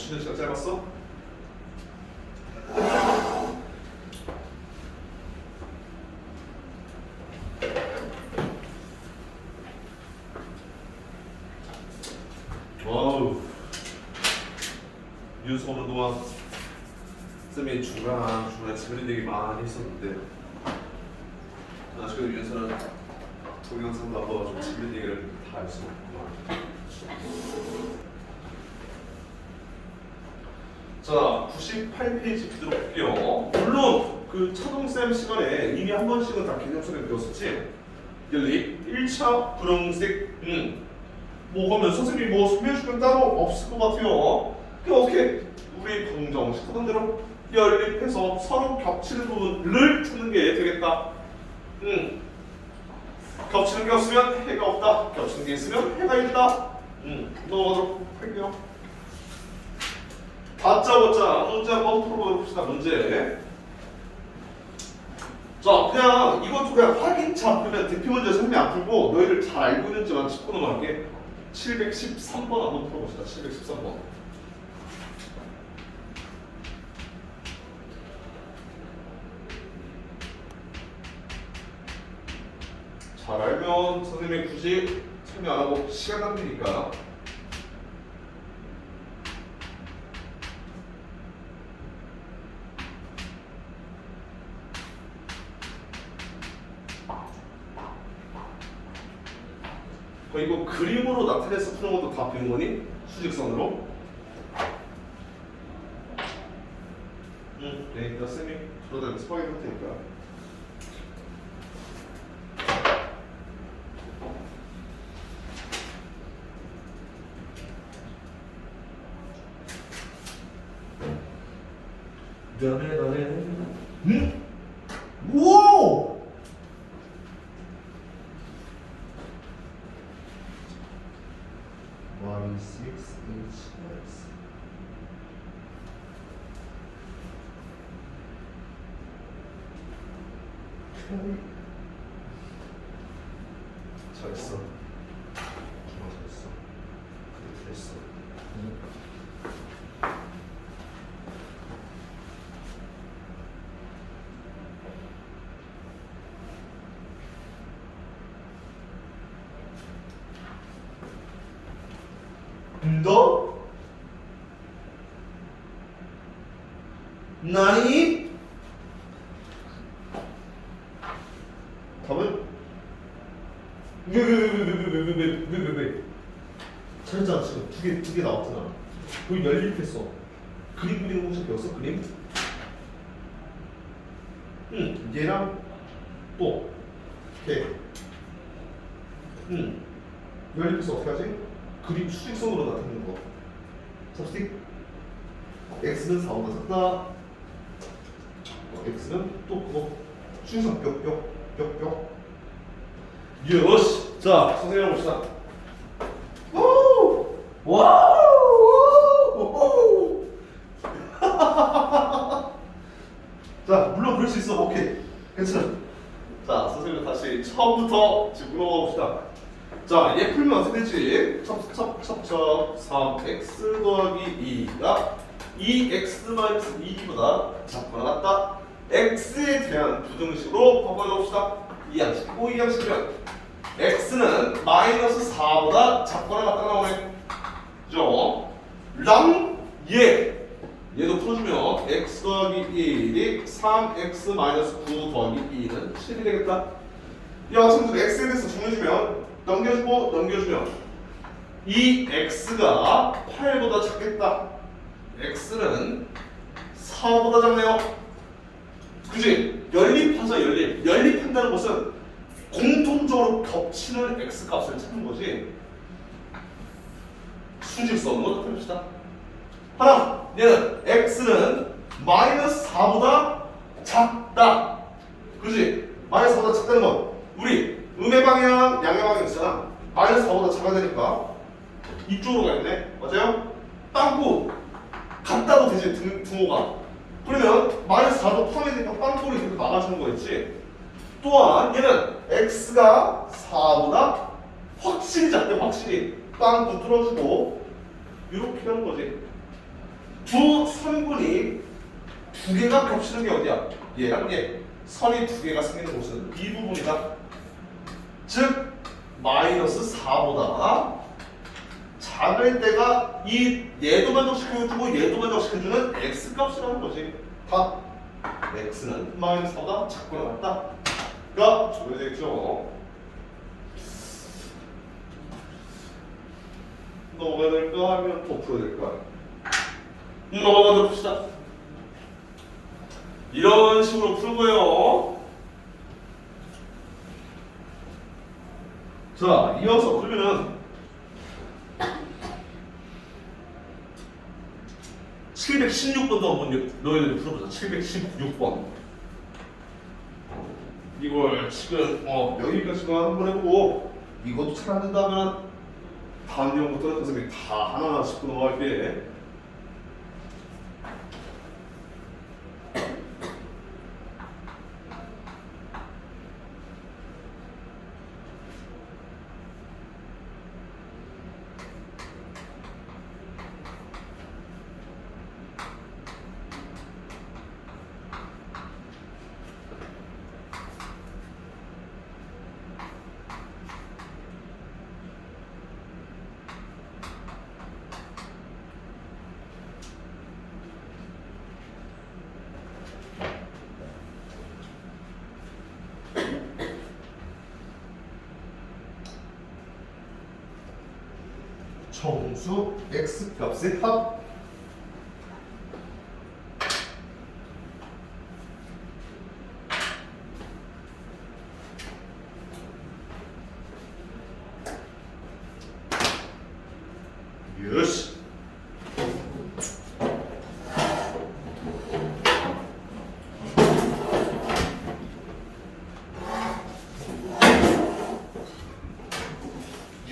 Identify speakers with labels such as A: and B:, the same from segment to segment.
A: 쉬는 시간 짧았어? 와우 뉴스 오는 동안 쌤이 중간 중간에 재밌는 얘기 많이 했었는데 아직도 위해서는 동영상도 안 봐가지고 재밌는 얘기를 다 할 수는 없구만 자 98페이지 비도록 볼게요 물론 그 차동쌤 시간에 이미 한 번씩은 다 개념서를 배웠었지 연립 1차 분홍색 음. 뭐 그러면 선생님이 뭐 소개해주면 따로 없을 것 같아요. 그 어떻게 우리 방정식 하던 대로 연립해서 서로 겹치는 부분을 찾는 게 되겠다. 음. 겹치는 게 없으면 해가 없다. 겹치는 게 있으면 해가 있다. 음. 넘어가도록 할게요. 다짜고짜 문제 한번 풀어보도록 합시다. 문제. 자, 그냥 이것도 그냥 확인차 그러면 대표 문제 선생님이 안 풀고 너희들 잘 알고 있는지만 짚고 넘어갈게. 713번 한번 풀어봅시다. 713번. 잘 알면 선생님이 굳이 참여 안 하고 시간 낭비니까. 이거 그림으로 나타내서 푸는 것도 다 배운 거니? 수직선으로? 응, 네, 이따 쌤이 저러다 스파게티 할 테니까. 너네 너네 응? 오! One six inch X. 잘했어. 정말 잘했어. 그래 잘했어. 너? 나니? 답은? 왜왜왜왜왜왜왜왜왜 잘했잖아 지금 두 개 두 개 나왔잖아 거기 연립했어 그림 그리는 거 혹시 배웠어 그림? 응 얘랑 또 이렇게 응 연립해서 어떻게 하지? 그림 수직선으로 나타내는 거. 섭식 x는 4보다 작다. 어, x는 또 그거 수직선 뿅뿅 뿅뿅. 요시. 자, 선생님 봅시다. 오! 와우! 오! 자, 물론 그럴 수 있어. 오케이. 괜찮아. 자, 선생님 다시 처음부터 지금 물어봐 봅시다. 자, 얘 풀면 어떻게 되지? 첩첩첩첩 3x 더하기 2가 2x 마이너스 2보다 작거나 같다. x에 대한 부등식으로 바꿔줍시다. 이 양식, 이 양식이면 x는 마이너스 4보다 작거나 같다 나오네. 그죠? 랑 얘. 얘도 풀어주면 x 더하기 1이 3x 마이너스 9 더하기 2는 7이 되겠다. 야, 친구들 x에 대해서 정해주면 넘겨주고 넘겨주면 이 x가 8보다 작겠다. x는 4보다 작네요. 그지? 연립하자 연립. 연립한다는 것은 공통적으로 겹치는 x 값을 찾는 거지. 수직선으로 나타냅시다. 하나, 얘는 x는 마이너스 4보다 작다. 그지? 마이너스 4보다 작다는 건 우리 음의 방향, 양의 방향 있잖아. 마이너스 4보다 작아야 되니까 이쪽으로 가야 돼. 맞아요? 빵꾸 같다도 되지 등, 등호가. 그러면 마이너스 4도 포함되니까 빵꾸를 이렇게 막아주는 거였지. 또한 얘는 x가 4보다 확실히 작대 확실히 빵꾸 뚫어주고 이렇게 하는 거지. 두 3분이 두 개가 겹치는 게 어디야? 얘랑 얘. 선이 두 개가 생기는 곳은 이 부분이다. 즉 마이너스 4보다 작을 때가 이 얘도 만족시켜주고 얘도 만족시켜주는 x 값이라는 거지. 다 x는 마이너스 4보다 작거나 같다. 가 적용되겠죠. 넘어가야 될까 하면 더 풀어야 될까? 넘어가 봅시다. 이런 식으로 풀고요. 자, 이어서 그러면은 716번도 한번 너희들 풀어보자. 716번. 이걸 지금 어 여기까지만 한번 해보고 이것도 잘 안 된다면 다음 내용부터는 선생님이 다 하나하나 짚고 넘어갈게. 정수 x 값의 합 요시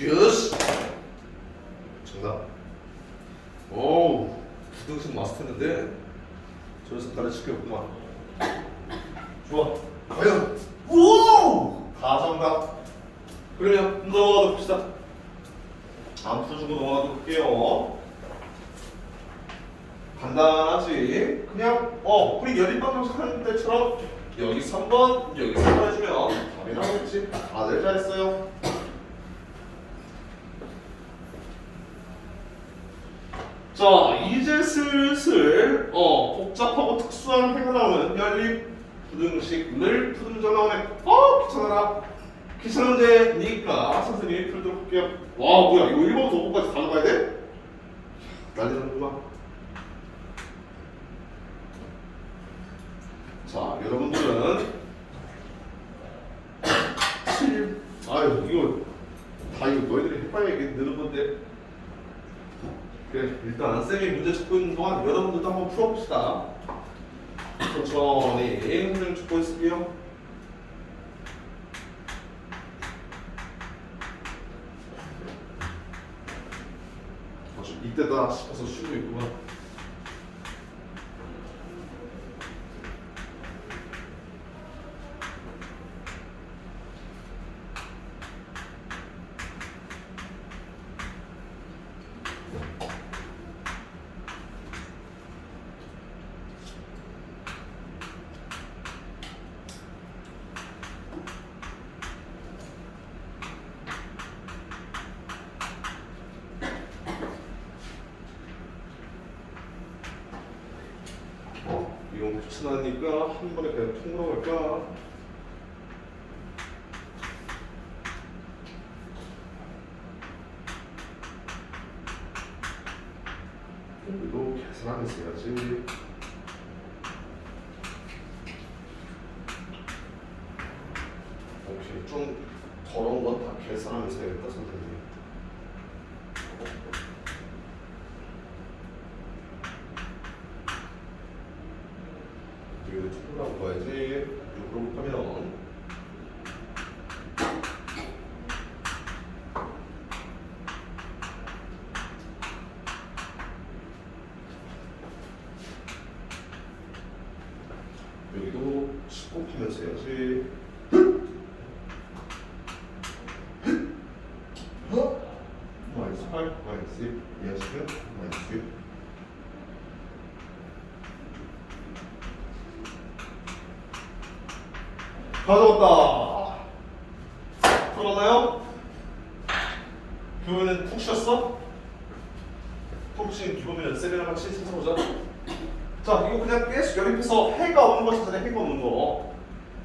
A: 요시 정답. 오, 부등식 마스터했는데 저기서 가르칠 게 없구만. 좋아. 과연 오! 다 정답. 그러면 넘어가 봅시다. 안 풀어주고 넘어가도록 할게요. 간단하지. 그냥 어 우리 연립방 정식하는 때처럼 여기 3번 여기 3번 해주면 답이 나오겠지. 다들 잘했어요. 자, 이제 슬슬 어 복잡하고 특수한 행위 나오는 연립 부등식을 푸는 나오네. 어 귀찮아라. 귀찮은데니까 선생님이 풀도록 할게요. 와 뭐야 이거 1번부터 5번까지 다 나가야 돼? 난리 나는구만. 자, 여러분들은 7 아유 이거 다 이거 너희들이 해봐야 이게 느는 건데 그래 일단 쌤이 문제 찾고 있는 동안 여러분들도 한번 풀어봅시다. 천천히 5천하니까 한 번에 그냥 통으로 갈까? 여기도 계산하면서 해야지 오케이 좀 더러운 건 다 계산하면서 해야겠다 선생님 투표라고 봐야지. 6으로 곱하면 여기도 10 곱하면서 해야지. 마이너스 8, 마이너스 1, 이하시면 마이너스 6. 가져왔다. 풀어봤나요? 교회는 푹 쉬었어? 푹쉰 교회는 세미나 같이 찾아보자. 자, 이거 그냥 계속 연립해서 해가 없는 거 찾아내, 해가 없는 거.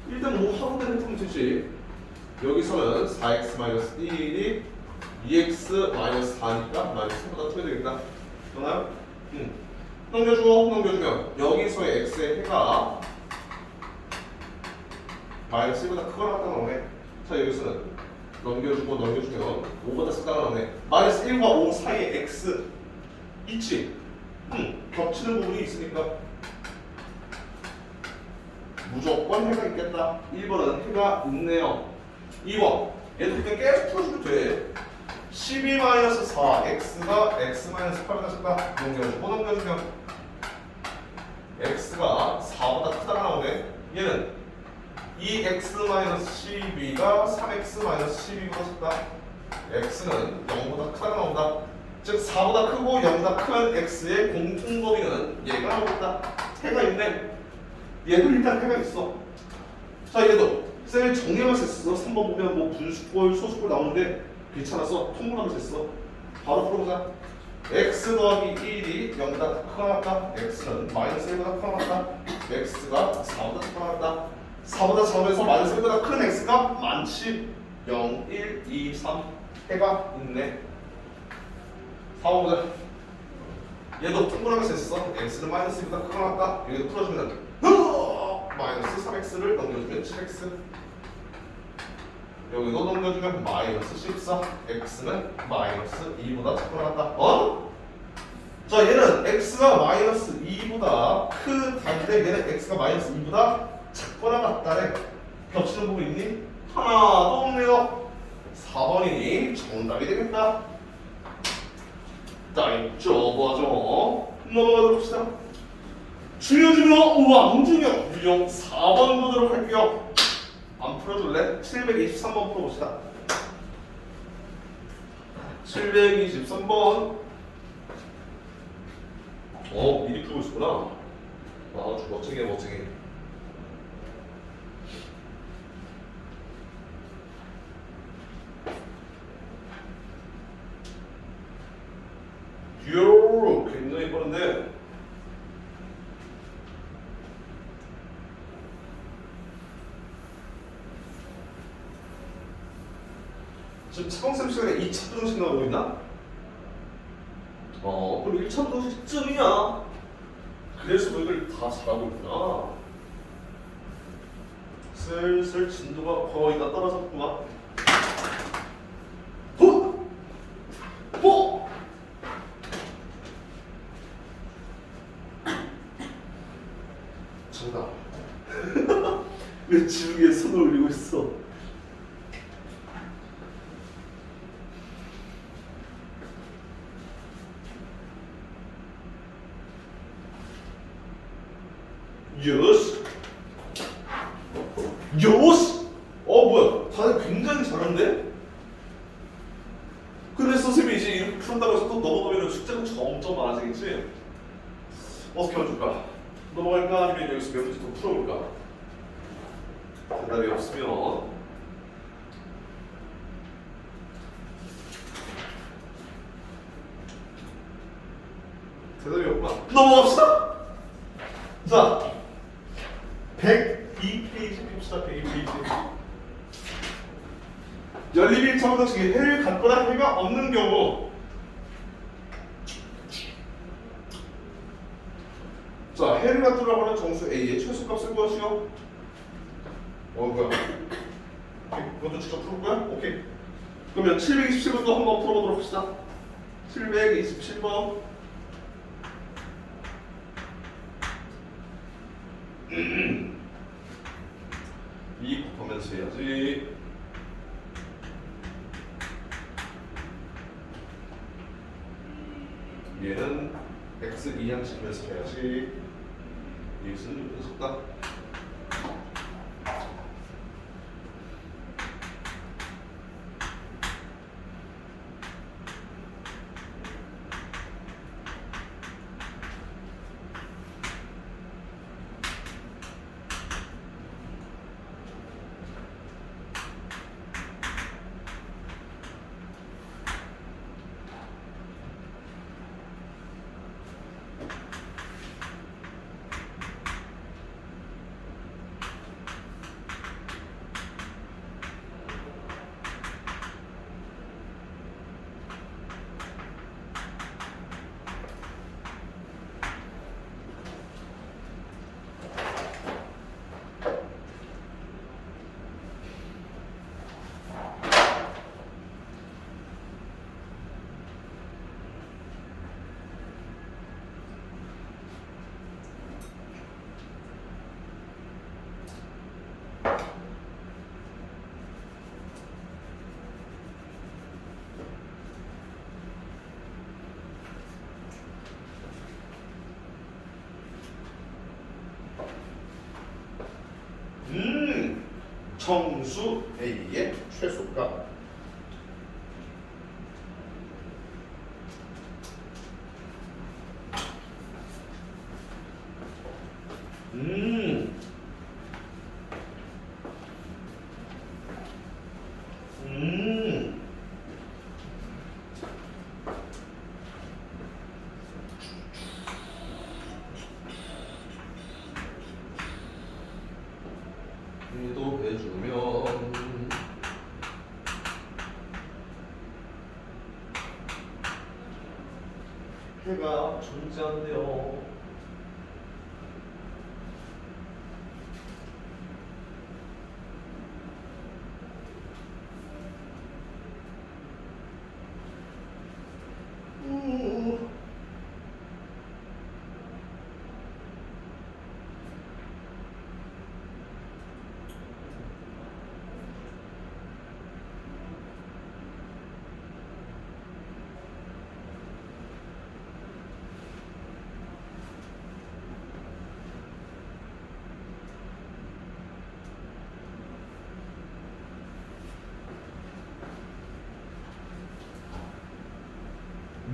A: 일단 뭐 하고 되는 풀면 되지. 여기서는 4x-1이 2x-4니까 마이너스 3보다 크게 되겠다. 되나요? 응. 넘겨줘, 넘겨주면 여기서의 x의 해가 마이너스 1보다 크거나 같다 나오네. 자, 여기서는 넘겨주고 넘겨주면 5보다 작다가 나오네. 마이너스 1과 5 사이에 x 있지? 응. 겹치는 부분이 있으니까 무조건 해가 있겠다. 1번은 해가 있네요. 2번 얘도 그냥 계속 풀어주면 돼. 12-4 x가 x-8보다 작다. 넘겨주고 넘겨주면 x가 4보다 크다가 나오네. 얘는 2x-12가 3x-12보다 작다. x는 0보다 크다가 나온다. 즉 4보다 크고 0보다 큰 x의 공통 범위는 얘가 나오겠다. 해가 있네. 얘도 일단 해가 있어. 자 얘도 쌤이 정리하면서 했어. 3번 보면 뭐 분수꼴, 소수꼴 나오는데 귀찮아서 통분하면서 했어. 바로 풀어보자. x 더하기 1이 0보다 크거나 같다. x는 마이너스 1보다 크거나 같다. x가 4보다 크거나 같다. 4보다 작으면서 마이너스 1보다 큰 x가 많지. 0, 1, 2, 3 해가 있네. 4번 보자. 얘도 통분하면서 했어. x는 마이너스 1보다 크거나 같다. 여기도 풀어주면 마이너스 3x를 넘겨주면 7x 여기도 넘겨주면 마이너스 14 x는 마이너스 2보다 작거나 같다 어? 자 얘는 x가 마이너스 2보다 크다인데 얘는 x가 마이너스 2보다 작거나 같다래 겹치는 부분 있니? 하나도 없네요 4번이 정답이 되겠다 자 이쪽 뭐하죠? 넘어가도록 합시다 중요 중요 왕중요 유형 4번 보도록 할게요. 안 풀어줄래? 723번 풀어봅시다. 723번. 어 미리 풀고 있었구나. 아주 멋지게 멋지게. 요 굉장히 빠른데. 지금 차광쌤 시간에 2차 부등식 나오고 있나? 어, 그럼 1차 부등식쯤이야. 그래서 너 이걸 다 잘하고 있구나. 슬슬 진도가 거의 다 떨어졌구만. 호! 호! 정답. 왜 지우개에 손을 올리고 있어? 요스 요스 어 뭐야 다들 굉장히 잘하는데 근데 선생님이 푼다고 해서 또 넘어가면 숙제가 점점 많아지겠지? 어떻게 해줄까? 넘어갈까? 아니면 여기서 몇 문제 더 풀어볼까? 대답이 없으면. 대답이 없구나? 넘어갑시다! 자, 102페이지 봅시다. 102페이지. 연립 1차 방정식이 해를 갖거나 해가 없는 경우 자, 해를 갖도록 하는 정수 A의 최소값을 구하시오. 어, 뭐야? 그것도 직접 풀을 거야? 오케이. 그러면 727번도 한번 풀어보도록 합시다. 727번. 이 곱하면서 해야지. 얘는 x 2양식면서 해야지. 좀 녀석다. 정수 A의 최소값. 음. 음. 도 해주면 해가 존재한대요. 음.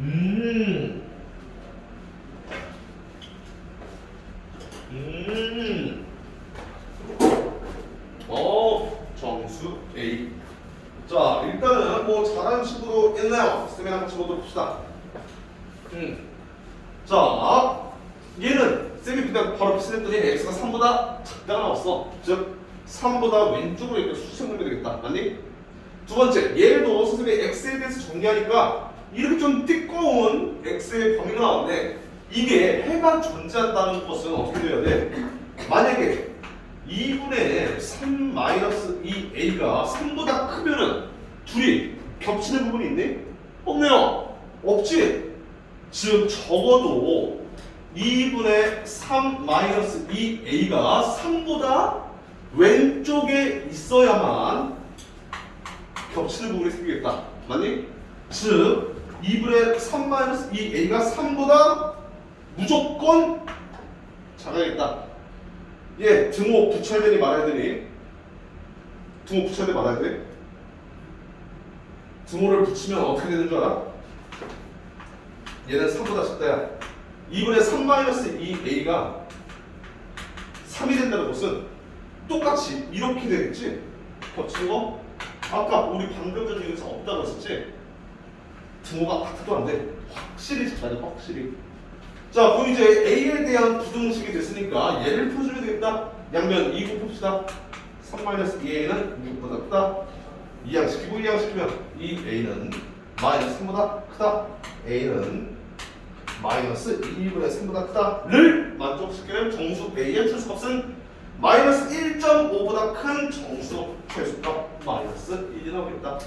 A: 음. 음. 어, 정수 A. 자, 일단은 뭐 잘하는 친구도 있나요? 쌤이랑 같이 보도록 합시다. 음. 자, 얘는 쌤이 그냥 바로 비슷했더니 x가 3보다 작다가 나왔어. 즉, 3보다 왼쪽으로 이렇게 수직을 되겠다. 맞니? 두 번째, 얘도 선생님이 x에 대해서 정리하니까 이렇게 좀 띠꺼운 x의 범위가 나오는데 이게 해가 존재한다는 것은 어떻게 돼야 돼? 만약에 2분의 3 마이너스 2a가 3보다 크면은 둘이 겹치는 부분이 있니? 없네요. 없지? 즉 적어도 2분의 3 마이너스 2a가 3보다 왼쪽에 있어야만 겹치는 부분이 생기겠다. 맞니? 즉 2분의 3 마이너스 2a가 3보다 무조건 작아야겠다. 예, 등호 붙여야 되니 말아야 되니? 등호 붙여야 돼 말아야 돼? 등호를 붙이면 어떻게 되는 줄 알아? 얘는 3보다 작다야. 2분의 3 마이너스 2a가 3이 된다는 것은 똑같이 이렇게 되겠지? 겹친 거? 아까 우리 방금 전에 여기서 없다고 했었지? 등호가 같아도 안 돼. 확실히 작아야 돼, 확실히. 자, 그럼 이제 A에 대한 부등식이 됐으니까 얘를 풀어주면 되겠다. 양면 2 곱합시다. 3-2A는 6보다 크다. 이항시키고 이항시키면 2A는 마이너스 3보다 크다. A는 마이너스 2분의 3보다 크다를 만족시키는 정수 A의 최소값은 마이너스 1.5보다 큰 정수 최소값 마이너스 1이 나오겠다.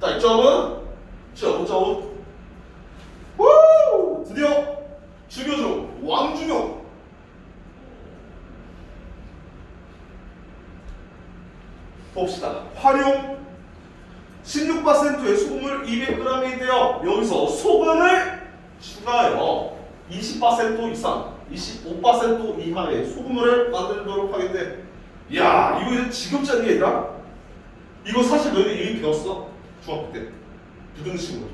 A: 자, 점은 점점 우! 드디어 주교조 왕주교 봅시다. 활용 16%의 소금을 200g인데요. 여기서 소금을 추가하여 20% 이상, 25% 이하의 소금물을 만들도록 하겠대. 야, 이거 이제 지겹지 않니 얘들아? 이거 사실 너희들 이미 배웠어. 중학교 때. 부등식으로.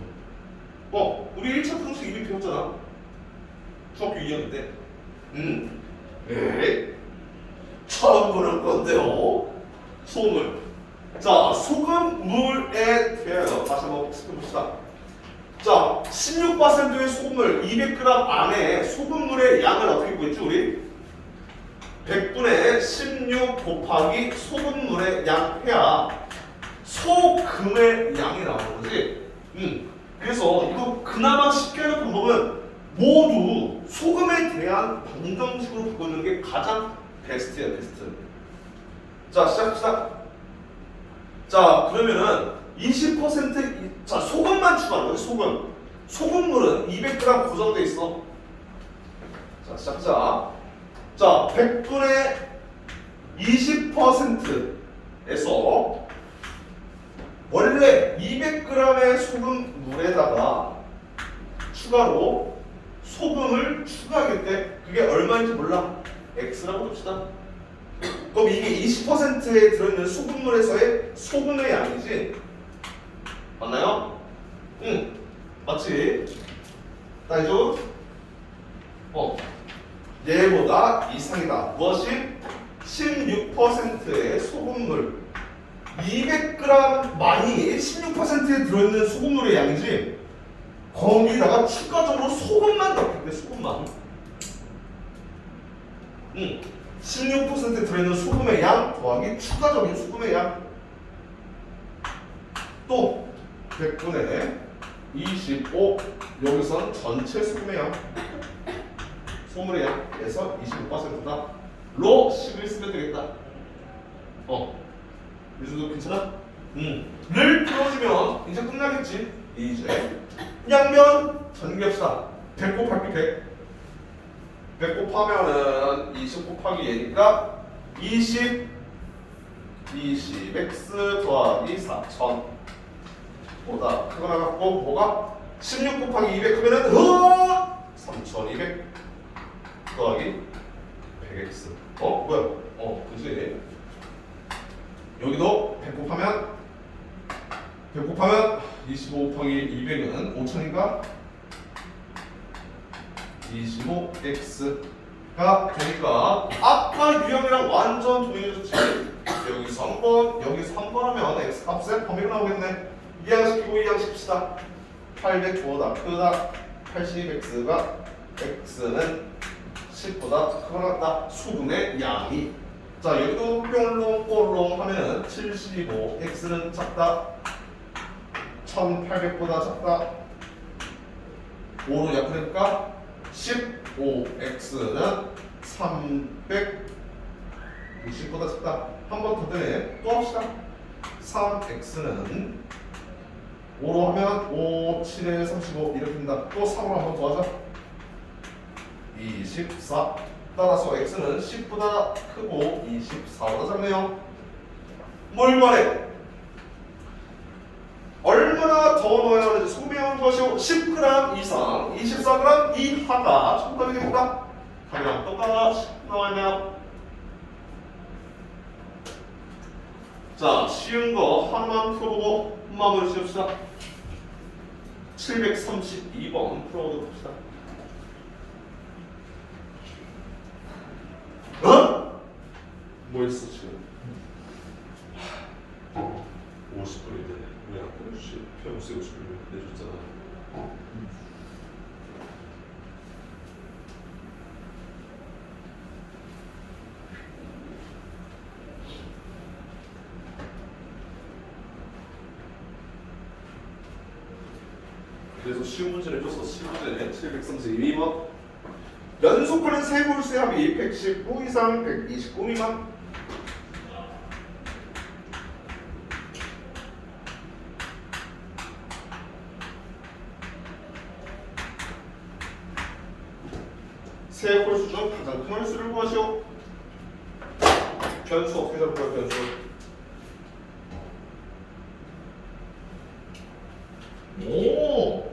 A: 어, 우리 1차 부등식 이미 배웠잖아. 중학교 2학년 때. 음. 에이. 처음 보는 건데요. 소금물. 자, 소금물에 대하여 다시 한번 복습해 봅시다. 자, 16%의 소금물 200g 안에 소금물의 양을 어떻게 구했지 우리? 100분의 16 곱하기 소금물의 양 해야 소금의 양이 나오는 거지. 음. 그래서 이거 그나마 쉽게 하는 방법은 모두 소금에 대한 방정식으로 바꾸는 게 가장 베스트야, 베스트. 자, 시작합시다. 자, 그러면은 20% 자, 소금만 추가하는 거지, 소금. 소금물은 200g 고정돼 있어. 자, 시작자. 자, 100분의 20%에서 원래 200g의 소금 물에다가 추가로 소금을 추가하겠대. 그게 얼마인지 몰라. X라고 봅시다. 그럼 이게 20%에 들어있는 소금물에서의 소금의 양이지? 맞나요? 응. 맞지? 따이죠? 어. 얘보다 이상이다. 무엇이? 16%의 소금물. 200g 많이 16%에 들어있는 소금물의 양이지. 거기다가 추가적으로 소금만 넣겠대, 소금만. 응. 16% 들어있는 소금의 양 더하기 추가적인 소금의 양. 또 100분의 25 여기선 전체 양 소금의 양에서 25%다. 로 식을 쓰면 되겠다. 어. 이정도 괜찮아? 응를 풀어주면 이제 끝나겠지. 이제 양면 전개합시다 100 곱하기 100 100 곱하면은 20 곱하기 얘니까 20 20x 더하기 4000 보다? 크거나 같고 뭐가? 16 곱하기 200 하면은 어? 3200 더하기 100x 어? 뭐야? 어 그지? 여기도 100 곱하면 100 곱하면 25 곱하기 200은 5000인가? 25x가 되니까 아까 유형이랑 완전 동일해졌지. 여기 3번 여기 3번 하면 x 값에 범위가 나오겠네 이항시키고 이항시킵시다. 800보다 크다. 80x가 x는 10보다 크거나 같다 수분의 양이. 자 여기도 뿅롱 뽀롱 하면은 75 x는 작다. 1800보다 작다. 5로 약분해볼까 15x는 360보다 작다. 한 번 더 되네 또 합시다. 3x는 5로 하면 5, 7에 35 이렇게 된다. 또 3으로 한번 더 하자. 24. 따라서 x는 10보다 크고 24보다 작네요. 뭘 말해? 얼마나 더 넣어야 하는지 소명한 것이요 10g 이상, 24g 이하가 정답이 됩니다. 답이랑 똑같이 나와있네요. 자, 쉬운 거 하나만 풀어보고 마무리 지읍시다. 732번 풀어보도록 합시다. 어? 뭐 했어 지금? 50분인데 왜안 보내주지? 평소에 50분 내줬잖아. 그래서 쉬운 문제를 줘서 쉬운 문제는 732번 연속하는 세 볼수의 합이 119 이상 129 미만 세 홀수 중 가장 큰 홀수를 구하시오 변수 어떻게 잡을 거야 변수 오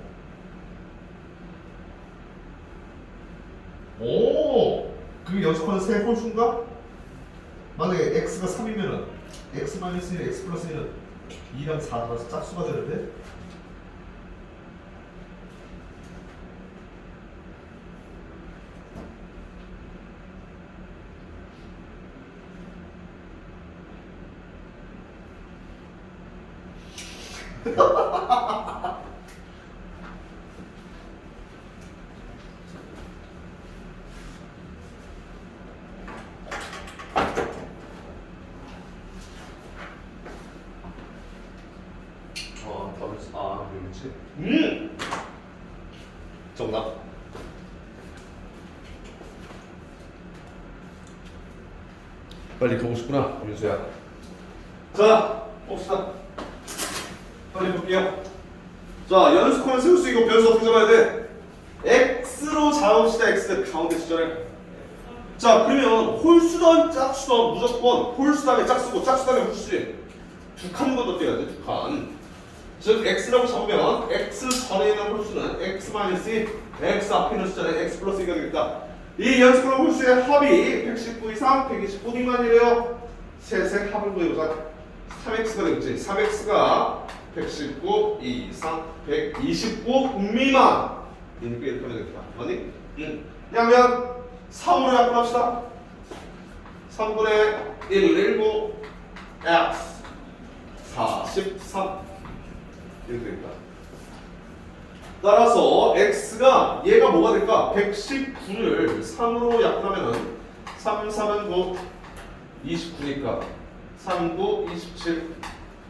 A: 오! 그게 연속하는 세 홀수인가? 만약에 x가 3이면은 x 마이너스 1, x 플러스 1은 2랑 4가 짝수가 되는데
B: 어, 답을 아, 여기지.
A: 음! 정답 싶구나 민수야. 자 봅시다. 빨리 볼게요. 자 연습하면 세울 수 있고 변수 어떻게 잡아야 돼? x로 잡읍시다 x. 가운데 숫자를. 자 그러면 홀수던 짝수던 무조건 홀수 다음에 짝수고 짝수 다음에 홀수지? 두칸 건너뛰어야 돼 두칸. 즉 x라고 잡으면 x 전에 있는 홀수는 x 마이너스 2, x 앞에 있는 숫자는 x 플러스 2가 되겠다 이 연속으로 홀수의 합이 119 이상 129 미만이래요. 셋의 합을 구해보자. 3x가 되겠지. 3x가 119 이상 129 미만. 이렇게 이렇게 하면 되겠다. 맞니? 응. 그러면 3으로 약분합시다. 3분의 1, 19 x 43 이렇게 되겠다. 따라서 x가 얘가 뭐가 될까? 119를 3으로 약분하면은 3, 3은 9, 29니까 3, 9, 27,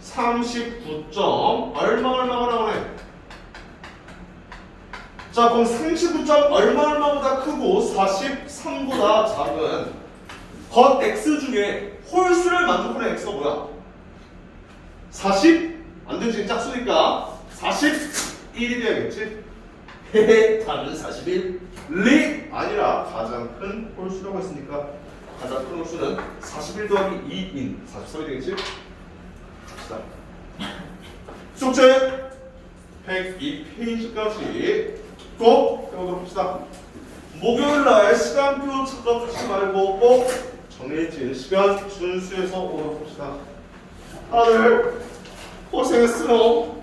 A: 39점 얼마 얼마가 나오네? 자 그럼 39점 얼마 얼마보다 크고 43보다 작은 겉 x 중에 홀수를 만족하는 x가 뭐야? 40? 안 되지 짝수니까 41이 돼야겠지? 헤헤 답은 41 리 아니라 가장 큰 홀수라고 했으니까 가장 큰 홀수는 41 더하기 2인 43이 되겠지? 갑시다. 숙제 102페이지까지 꼭 배우도록 합시다. 목요일 날 시간표 찾아주지 말고 꼭 정해진 시간 준수해서 오도록 합시다. 다들 고생했어요